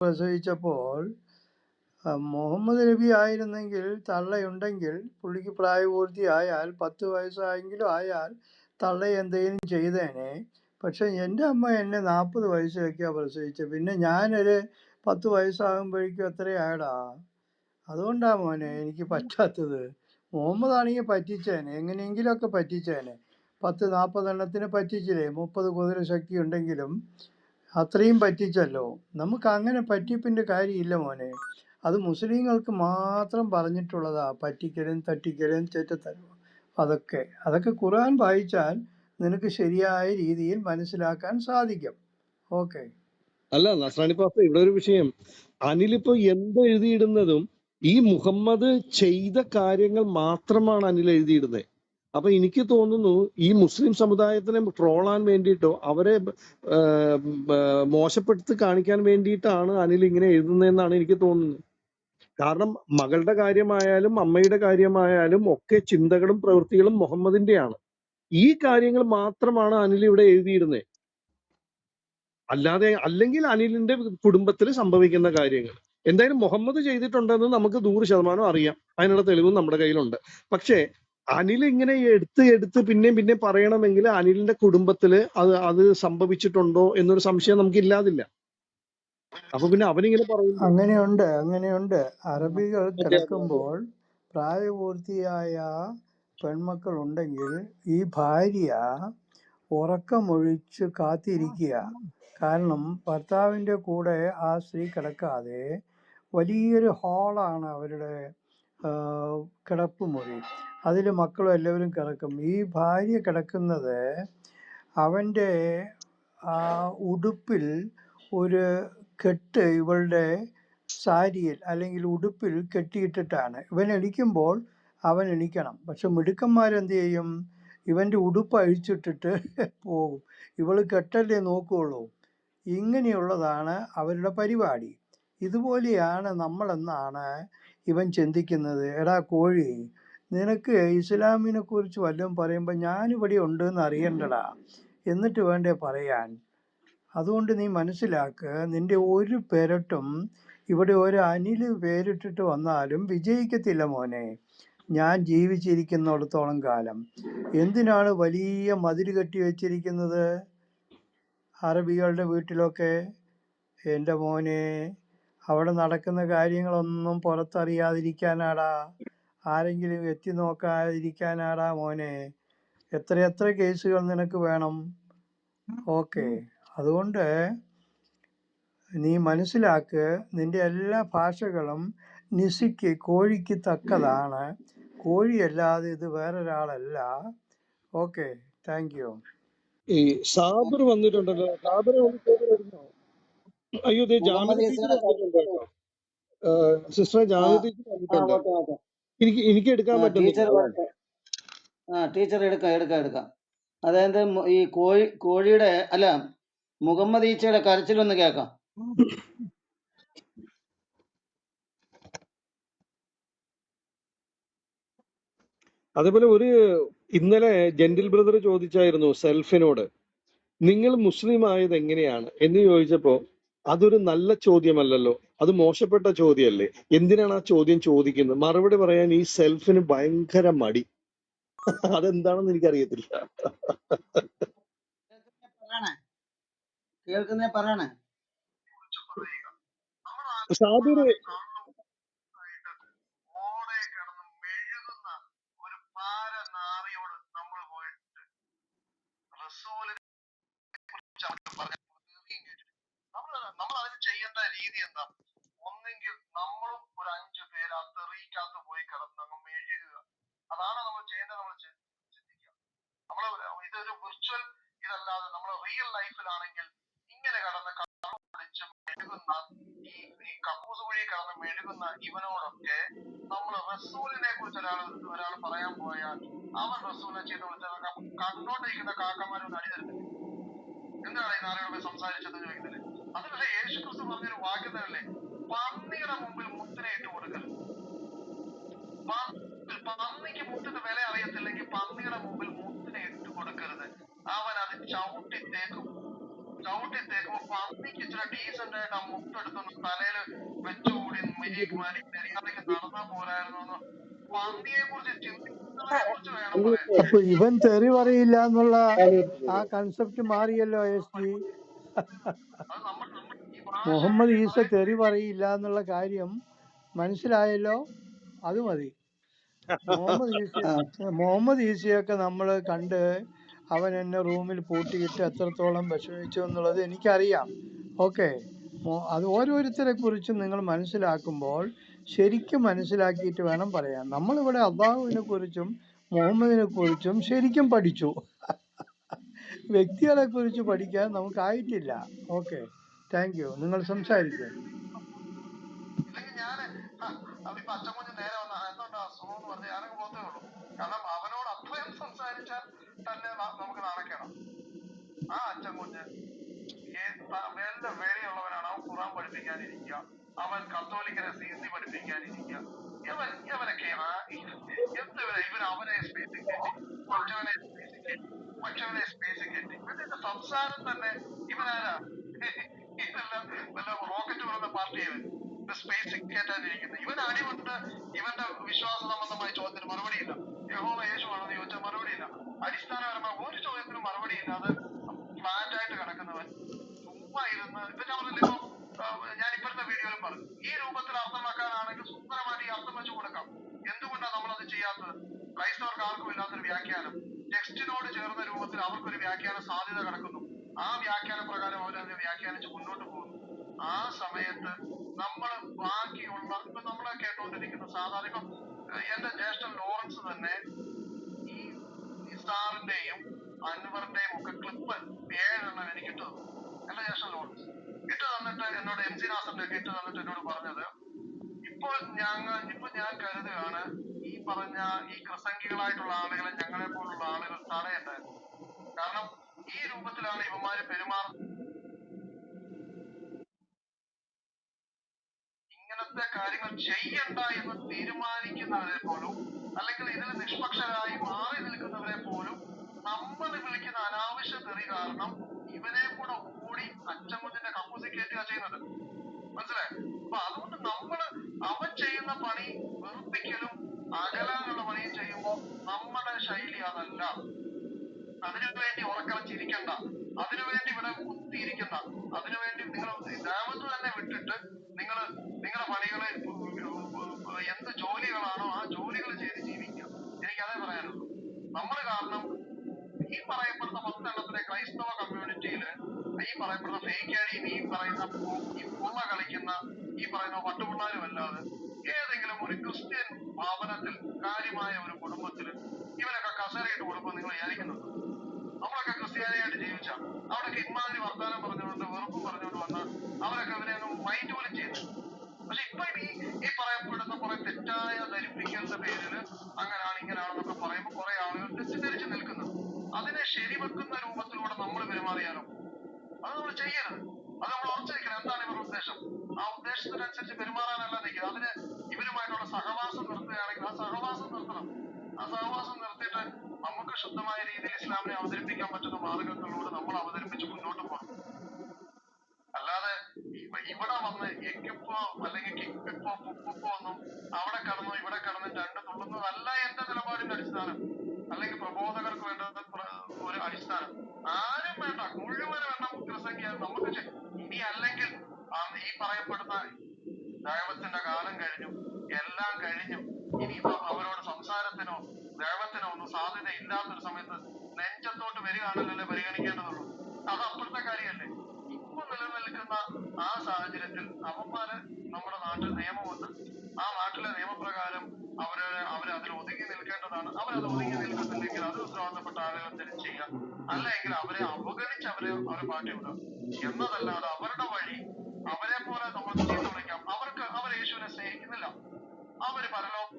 പ്രസവിച്ചപ്പോൾ മുഹമ്മദ് നബി ആയിരുന്നെങ്കിൽ തള്ളയുണ്ടെങ്കിൽ പുള്ളിക്ക് പ്രായപൂർത്തിയായാൽ പത്ത് വയസ്സായെങ്കിലും ആയാൽ തള്ള എന്തെങ്കിലും ചെയ്തേനെ. പക്ഷെ എന്റെ അമ്മ എന്നെ നാൽപ്പത് വയസ്സിലൊക്കെയാണ് പ്രസവിച്ചത്. പിന്നെ ഞാനൊരു പത്ത് വയസ്സാകുമ്പോഴേക്കും എത്രയാടാ? അതുകൊണ്ടാ മോനെ എനിക്ക് പറ്റാത്തത്. മുഹമ്മദ് ആണെങ്കിൽ പറ്റിച്ചേനെ എങ്ങനെയെങ്കിലുമൊക്കെ പറ്റിച്ചേനെ. പത്ത് നാൽപ്പതെണ്ണത്തിന് പറ്റിച്ചില്ലേ? മുപ്പത് കുതിര ശക്തി ഉണ്ടെങ്കിലും അത്രയും പറ്റിച്ചല്ലോ. നമുക്ക് അങ്ങനെ പറ്റിപ്പിന്റെ കാര്യമില്ല മോനെ. അത് മുസ്ലിങ്ങൾക്ക് മാത്രം പറഞ്ഞിട്ടുള്ളതാ പറ്റിക്കലും തട്ടിക്കലും തെറ്റത്തരവും അതൊക്കെ. അതൊക്കെ ഖുർആൻ വായിച്ചാൽ നിനക്ക് ശരിയായ രീതിയിൽ മനസ്സിലാക്കാൻ സാധിക്കും. ഓക്കെ. അല്ല നസ്രാണി പാപ്പ ഇവിടെ ഒരു വിഷയം. അനിലിപ്പോ എന്ത് എഴുതിയിടുന്നതും ഈ മുഹമ്മദ് ചെയ്ത കാര്യങ്ങൾ മാത്രമാണ് അനിൽ എഴുതിയിടുന്നത്. അപ്പൊ എനിക്ക് തോന്നുന്നു ഈ മുസ്ലിം സമുദായത്തിനെ ട്രോളാൻ വേണ്ടിയിട്ടോ അവരെ മോശപ്പെടുത്തി കാണിക്കാൻ വേണ്ടിയിട്ടാണ് അനിൽ ഇങ്ങനെ എഴുതുന്നതെന്നാണ് എനിക്ക് തോന്നുന്നത്. കാരണം മകളുടെ കാര്യമായാലും അമ്മയുടെ കാര്യമായാലും ഒക്കെ ചിന്തകളും പ്രവൃത്തികളും മുഹമ്മദിന്റെയാണ്. ഈ കാര്യങ്ങൾ മാത്രമാണ് അനിൽ ഇവിടെ എഴുതിയിരുന്നത്. അല്ലാതെ അല്ലെങ്കിൽ അനിലിന്റെ കുടുംബത്തിൽ സംഭവിക്കുന്ന കാര്യങ്ങൾ. എന്തായാലും മുഹമ്മദ് ചെയ്തിട്ടുണ്ടെന്ന് നമുക്ക് നൂറ് ശതമാനം അറിയാം. അതിനുള്ള തെളിവും നമ്മുടെ കയ്യിലുണ്ട്. പക്ഷേ അനിൽ ഇങ്ങനെ എടുത്ത് എടുത്ത് പിന്നെയും പിന്നെയും പറയണമെങ്കിൽ അനിലിന്റെ കുടുംബത്തിൽ അത് അത് സംഭവിച്ചിട്ടുണ്ടോ എന്നൊരു സംശയം നമുക്ക് ഇല്ലാതില്ല അപ്പൊ പിന്നെ അവനിങ്ങനെ പറയുന്നു അങ്ങനെയുണ്ട് അങ്ങനെയുണ്ട്. അറബികൾ. കിടക്കുമ്പോൾ പ്രായപൂർത്തിയായ പെൺമക്കൾ ഉണ്ടെങ്കിൽ ഈ ഭാര്യ ഉറക്കമൊഴിച്ച് കാത്തിരിക്കുക. കാരണം ഭർത്താവിന്റെ കൂടെ ആ സ്ത്രീ കിടക്കാതെ വലിയൊരു ഹാളാണ് അവരുടെ കിടപ്പ് മുറി. അതിൽ മക്കളും എല്ലാവരും കിടക്കും. ഈ ഭാര്യ കിടക്കുന്നത് അവന്റെ ആ ഉടുപ്പിൽ ഒരു കെട്ട് ഇവളുടെ സാരിയിൽ അല്ലെങ്കിൽ ഉടുപ്പിൽ കെട്ടിയിട്ടിട്ടാണ്. ഇവൻ എണിക്കുമ്പോൾ അവൻ എണിക്കണം. പക്ഷെ മിടുക്കന്മാരെന്ത് ചെയ്യും? ഇവന്റെ ഉടുപ്പ് അഴിച്ചിട്ടിട്ട് പോകും. ഇവൾ കെട്ടല്ലേ നോക്കുകയുള്ളൂ ഇങ്ങനെയുള്ളതാണ് അവരുടെ പരിപാടി. ഇതുപോലെയാണ് നമ്മളെന്നാണ് ഇവൻ ചിന്തിക്കുന്നത്. എടാ കോഴി നിനക്ക് ഇസ്ലാമിനെ കുറിച്ച് വല്ലതും പറയുമ്പോൾ ഞാനിവിടെ ഉണ്ട് എന്ന് അറിയണ്ടടാ. എന്നിട്ട് വേണ്ടേ പറയാൻ? അതുകൊണ്ട് നീ മനസ്സിലാക്കുക നിന്റെ ഒരു പേരട്ടും ഇവിടെ ഒരു അനിൽ പേരിട്ടിട്ട് വന്നാലും വിജയിക്കത്തില്ല മോനെ. ഞാൻ ജീവിച്ചിരിക്കുന്നിടത്തോളം കാലം. എന്തിനാണ് വലിയ മതിൽ കെട്ടി വെച്ചിരിക്കുന്നത്? അറബികളുടെ വീട്ടിലൊക്കെ? എന്റെ മോനെ അവിടെ നടക്കുന്ന കാര്യങ്ങളൊന്നും പുറത്തറിയാതിരിക്കാനാടാ. ആരെങ്കിലും എത്തി നോക്കാതിരിക്കാനാടാ മോനെ. എത്രയെത്ര എത്ര കേസുകൾ നിനക്ക് വേണം? ഓക്കെ. അതുകൊണ്ട് നീ മനസ്സിലാക്ക് നിന്റെ എല്ലാ ഭാഷകളും നിസിക്ക് കോഴിക്ക് തക്കതാണ്. കോഴിയല്ലാതെ ഇത് വേറൊരാളല്ല. ഓക്കെ. Thank you. ഈ സാബർ വന്നിട്ടുണ്ടല്ലോ. സാബർ വരുന്നോ. അയ്യോ സിസ്റ്റർ ജാമ്യ ടീച്ചർ ആ വന്നിട്ടുണ്ട്. എനിക്ക് എനിക്ക് എടുക്കാൻ ആ പറ്റുന്നില്ല ടീച്ചർ അതാണ് ആ ടീച്ചർ എടുക്കാം എടുക്കാം എടുക്കാം. അതായത് മു- ഈ കോഴി കോഴിയുടെ അല്ല മുഹമ്മദ് ഈച്ചയുടെ കരച്ചിലൊന്ന് കേൾക്കാം. അതേപോലെ ഒരു ഇന്നലെ ജെന്റിൽ ബ്രദർ ചോദിച്ചായിരുന്നു സെൽഫിനോട് നിങ്ങൾ മുസ്ലിം ആയത് എങ്ങനെയാണ്? എന്ന് ചോദിച്ചപ്പോ അതൊരു നല്ല ചോദ്യമല്ലല്ലോ. അത് മോശപ്പെട്ട ചോദ്യമല്ലേ? എന്തിനാണ് ആ ചോദ്യം ചോദിക്കുന്നത്? മറുപടി പറയാൻ ഈ സെൽഫിന് ഭയങ്കര മടി. അതെന്താണെന്ന് എനിക്കറിയത്തില്ല. പറയണേ? ചെയ്യുന്ന ഒന്നെങ്കിൽ നമ്മളും ഒരു അഞ്ചു പേര് ആ തെറിക്കകത്ത് പോയി കിടന്ന് നമ്മൾ എഴുതുക അതാണ് നമ്മൾ ചെയ്യേണ്ടത് നമ്മൾ ചിന്തിക്കുക. നമ്മൾ ഇതൊരു വിർച്വൽ ഇതല്ലാതെ നമ്മൾ റിയൽ ലൈഫിലാണെങ്കിൽ ഇങ്ങനെ കടന്ന് കടപിടിച്ച് മെഴുകുന്ന ഈ ഈ കക്കൂസ് വഴി കടന്ന് മെഴുകുന്ന ഇവനോടൊക്കെ നമ്മൾ റസൂലിനെ കുറിച്ച് ഒരാൾ ഒരാൾ പറയാൻ പോയാൽ അവൻ റസൂലിനെ ചെയ്ത് വിളിച്ചാൽ കണ്ടോണ്ടിരിക്കുന്ന കാക്കമാരൊന്നും അടി തരുന്നില്ല എന്താണ് ഈ നാരായണ സംസാരിച്ചത് ചോദിക്കുന്നില്ലേ? അതുപോലെ യേശു ക്രിസ്തു പറഞ്ഞൊരു വാക്യം തരല്ലേ? പന്നിയുടെ മുമ്പിൽ മുത്തിനെ ഇട്ട് കൊടുക്കരുത് പന്നിക്ക് മുത്തിന്റെ വില അറിയത്തില്ലെങ്കിൽ പന്നിയുടെ മുമ്പിൽ മുത്തിനെ കൊടുക്കരുത്. അവൻ അത് ചവിട്ടി തേക്കും. ചവിട്ടി തേക്കുമ്പോ പന്നിക്ക് ഇച്ചിരി ഡീസെന്റ് ആയിട്ട് ആ മുത്തെടുത്തൊന്ന് തലയിൽ വെച്ചുകൂടി മിരിക്ക് മാറി പെരിയാറേക്ക് നടന്നാ പോരായിരുന്നു പന്നിയെ കുറിച്ച് ചിന്തി ഇവൻ തെറി പറയില്ല എന്നുള്ള ആ കൺസെപ്റ്റ് മാറിയല്ലോ എസ് മുഹമ്മദ് ഈസ തെറി പറയില്ല എന്നുള്ള കാര്യം മനസ്സിലായല്ലോ? അത് മതി. മുഹമ്മദ് ഈസ മുഹമ്മദ് ഈസയൊക്കെ നമ്മൾ കണ്ട് അവൻ എന്നെ റൂമിൽ പൂട്ടിയിട്ട് എത്രത്തോളം വിഷമിച്ചു എന്നുള്ളത് എനിക്കറിയാം. ഓക്കെ. അത് ഓരോരുത്തരെ കുറിച്ചും നിങ്ങൾ മനസ്സിലാക്കുമ്പോൾ ശരിക്കും മനസ്സിലാക്കിയിട്ട് വേണം പറയാൻ. നമ്മളിവിടെ അള്ളാഹുവിനെ കുറിച്ചും മുഹമ്മദിനെ കുറിച്ചും ശരിക്കും പഠിച്ചു. വ്യക്തികളെ കുറിച്ച് പഠിക്കാൻ നമുക്കായിട്ടില്ല. ഓക്കെ താങ്ക് യു നിങ്ങൾ സംസാരിച്ചാൽ തന്നെ നമുക്ക് ആ അവൻ അവൻ കത്തോലിക്കനെ സി സി പഠിപ്പിക്കാനിരിക്കുക. ഇവൻ ഇവനൊക്കെ എന്ത് ഇവൻ അവനെ സ്പേസിൽ കയറ്റി മറ്റവനെ കയറ്റി മറ്റവനെ സ്പേസിൽ കയറ്റി ഇവന്റെ സംസാരം തന്നെ ഇവനാരാ ഇതെല്ലാം വല്ല റോക്കറ്റ് വിടുന്ന പാർട്ടിയാണ്. സ്പേസിൽ കയറ്റാനിരിക്കുന്നത് ഇവൻ അടികൊണ്ട് ഇവന്റെ വിശ്വാസ സംബന്ധമായ ചോദ്യത്തിന് മറുപടിയില്ല. യഹോവ യേശുവാണെന്ന് ചോദിച്ചാൽ മറുപടിയില്ല. അടിസ്ഥാനപരമായ ഒരു ചോദ്യത്തിനും മറുപടിയില്ലാതെ ഫ്ലാറ്റ് ആയിട്ട് കിടക്കുന്നവൻ ചുമ്മാ ഇരുന്ന് ഇപ്പൊ ഞാൻ പറഞ്ഞില്ലേ ഞാൻ ഇപ്പോഴത്തെ വീഡിയോയിലും പറഞ്ഞു. ഈ രൂപത്തിൽ അർത്ഥമാക്കാനാണെങ്കിൽ സുന്ദരമായിട്ട് ഈ അർത്ഥം വെച്ച് കൊടുക്കാം. എന്തുകൊണ്ടാണ് നമ്മൾ അത് ചെയ്യാത്തത്? ക്രൈസ്തവർക്ക് ആർക്കും ഇല്ലാത്തൊരു വ്യാഖ്യാനം. ടെക്സ്റ്റിനോട് ചേർന്ന രൂപത്തിൽ അവർക്കൊരു വ്യാഖ്യാന സാധ്യത കിടക്കുന്നു. ആ വ്യാഖ്യാന പ്രകാരം അവർ അതിനെ വ്യാഖ്യാനിച്ച് മുന്നോട്ട് പോകുന്നു. ആ സമയത്ത് നമ്മൾ ബാക്കിയുള്ള ഇപ്പൊ നമ്മളെ കേട്ടോണ്ടിരിക്കുന്ന സാധാരണ ഇപ്പം എന്റെ ജ്യേഷ്ഠൻ ലോറൻസ് തന്നെ ഈ നിസാറിന്റെയും അൻവറിന്റെയും ഒക്കെ ക്ലിപ്പ് ഏഴെണ്ണം എനിക്ക് ഇട്ടു തന്നു എന്റെ ജ്യേഷ്ഠൻ ലോറൻസ്. ഇട്ട് തന്നിട്ട് എന്നോട് എം സി നാസറിന്റെ ഒക്കെ ഇട്ട് തന്നിട്ട് എന്നോട് പറഞ്ഞത് ഇപ്പോൾ ഞങ്ങൾ ഇപ്പൊ ഞാൻ കരുതുകയാണ് ഈ പറഞ്ഞ ഈ പ്രസംഗികളായിട്ടുള്ള ആളുകളെ ഞങ്ങളെ പോലുള്ള ആളുകൾ തടയണ്ടായിരുന്നു. കാരണം ഈ രൂപത്തിലാണ് ഇവന്മാര് പെരുമാറുന്നത്. ഇങ്ങനത്തെ കാര്യങ്ങൾ ചെയ്യണ്ട എന്ന് തീരുമാനിക്കുന്നവരെ പോലും അല്ലെങ്കിൽ ഇതിൽ നിഷ്പക്ഷരായി മാറി നിൽക്കുന്നവരെ പോലും നമ്മൾ വിളിക്കുന്ന അനാവശ്യ തെറി കാരണം ഇവരെ കൂടെ ഓടി അച്ചമ്മത്തിന്റെ കക്കൂസി നമ്മുടെ ശൈലി അതല്ല. അതിനു വേണ്ടി ഉറക്കളച്ചിരിക്കണ്ട അതിനു വേണ്ടി ഇവിടെ കുത്തിയിരിക്കണ്ട. അതിനു വേണ്ടി നിങ്ങൾ ദൈവത്ത് തന്നെ വിട്ടിട്ട് നിങ്ങൾ നിങ്ങളുടെ പണികളെ എന്ത് ജോലികളാണോ ആ ജോലികൾ ചെയ്ത് ജീവിക്കുക. എനിക്ക് അതേ പറയാനുള്ളൂ. നമ്മൾ കാരണം ഈ പറയപ്പെടുന്ന പത്തെണ്ണത്തിലെ ക്രൈസ്തവ കമ്മ്യൂണിറ്റിയിൽ ഈ പറയപ്പെടുന്ന ഫേക്ക് ഐഡിയും ഈ പറയുന്ന ഈ പുള്ള കളിക്കുന്ന ഈ പറയുന്ന പട്ടുപിള്ളാരും അല്ലാതെ ഏതെങ്കിലും ഒരു ക്രിസ്ത്യൻ ഭവനത്തിൽ കാര്യമായ ഒരു കുടുംബത്തിൽ ഇവനൊക്കെ വിചാരിക്കുന്നുണ്ടോ നമ്മളൊക്കെ ക്രിസ്ത്യാനിയായിട്ട് ജീവിച്ച. അവിടൊക്കെ ഇമാതിരി വർത്താനം പറഞ്ഞുകൊണ്ട് വെറുപ്പ് പറഞ്ഞുകൊണ്ട് വന്ന അവരൊക്കെ അവരെ അങ്ങ് മൈൻഡ് പോലും ചെയ്തു പക്ഷെ ഇപ്പൊ ഈ ഈ പറയപ്പെടുന്ന കുറെ തെറ്റായ ധരിപ്പിക്കലിന്റെ പേരിൽ അങ്ങനാണ് ഇങ്ങനാണെന്നൊക്കെ പറയുമ്പോൾ കുറെ ആളുകൾ തെറ്റിദ്ധരിച്ച് നിൽക്കുന്നത് അതിനെ ശരിവെക്കുന്ന രൂപത്തിലൂടെ നമ്മൾ പെരുമാറിയാലോ? അത് നമ്മൾ ചെയ്യരുത്. അത് നമ്മൾ ഉറച്ചിരിക്കണം. എന്താണ് ഇവരുടെ ഉദ്ദേശം? ആ ഉദ്ദേശത്തിനനുസരിച്ച് പെരുമാറാനല്ല നിൽക്കുന്നത്. അതിന് ഇവരുമായിട്ടുള്ള സഹവാസം നിർത്തുകയാണെങ്കിൽ ആ സഹവാസം നിർത്തണം. സഹവാസം നിർത്തിയിട്ട് നമുക്ക് ശുദ്ധമായ രീതിയിൽ ഇസ്ലാമിനെ അവതരിപ്പിക്കാൻ പറ്റുന്ന മാർഗങ്ങളിലൂടെ നമ്മൾ അവതരിപ്പിച്ച് മുന്നോട്ട് പോകണം അല്ലാതെ ഇവ- ഇവിടെ വന്ന് എക്കിപ്പോ അല്ലെങ്കിൽ കിക്കിപ്പോ പുക്കിപ്പോ ഒന്നും അവിടെ കടന്നു ഇവിടെ കടന്ന് രണ്ട് തുള്ളുന്നതല്ല എന്റെ നിലപാടിന്റെ അടിസ്ഥാനം. അല്ലെങ്കിൽ പ്രബോധകർക്ക് വേണ്ട ഒരു അടിസ്ഥാനം. ആരും വേണ്ട മുഴുവൻ വേണ്ട ക്രിസംഖ്യ നമുക്ക് ഇനി അല്ലെങ്കിൽ ഈ പറയപ്പെടുന്ന ദൈവത്തിന്റെ കാലം കഴിഞ്ഞു എല്ലാം കഴിഞ്ഞു. ഒന്നും സാധ്യത ഇല്ലാത്തൊരു സമയത്ത് നെഞ്ചത്തോട്ട് വരികയാണല്ലോ പരിഗണിക്കേണ്ടതുള്ളൂ? അത് അപ്പോഴത്തെ കാര്യമല്ലേ? ഇപ്പൊ നിലനിൽക്കുന്ന ആ സാഹചര്യത്തിൽ അവന്മാര് നമ്മുടെ നാട്ടിൽ നിയമമുണ്ട്. ആ നാട്ടിലെ നിയമപ്രകാരം അവർ അവർ അതിൽ ഒതുങ്ങി നിൽക്കേണ്ടതാണ്. അവരത് ഒതുങ്ങി നിൽക്കുന്നില്ലെങ്കിൽ അത് ഉത്തരവാദിത്തപ്പെട്ട ആളുകൾ തിരിച്ച് ചെയ്യാം അല്ലെങ്കിൽ അവരെ അവഗണിച്ച് അവരെ അവരെ പാട്ടി വിടുക. എന്നതല്ലാതെ അവരുടെ വഴി അവരെ പോലെ നമ്മൾ ചീത്ത വിളിക്കാം. അവർക്ക് അവർ യേശുവിനെ സ്നേഹിക്കുന്നില്ല. അവർ പരലോക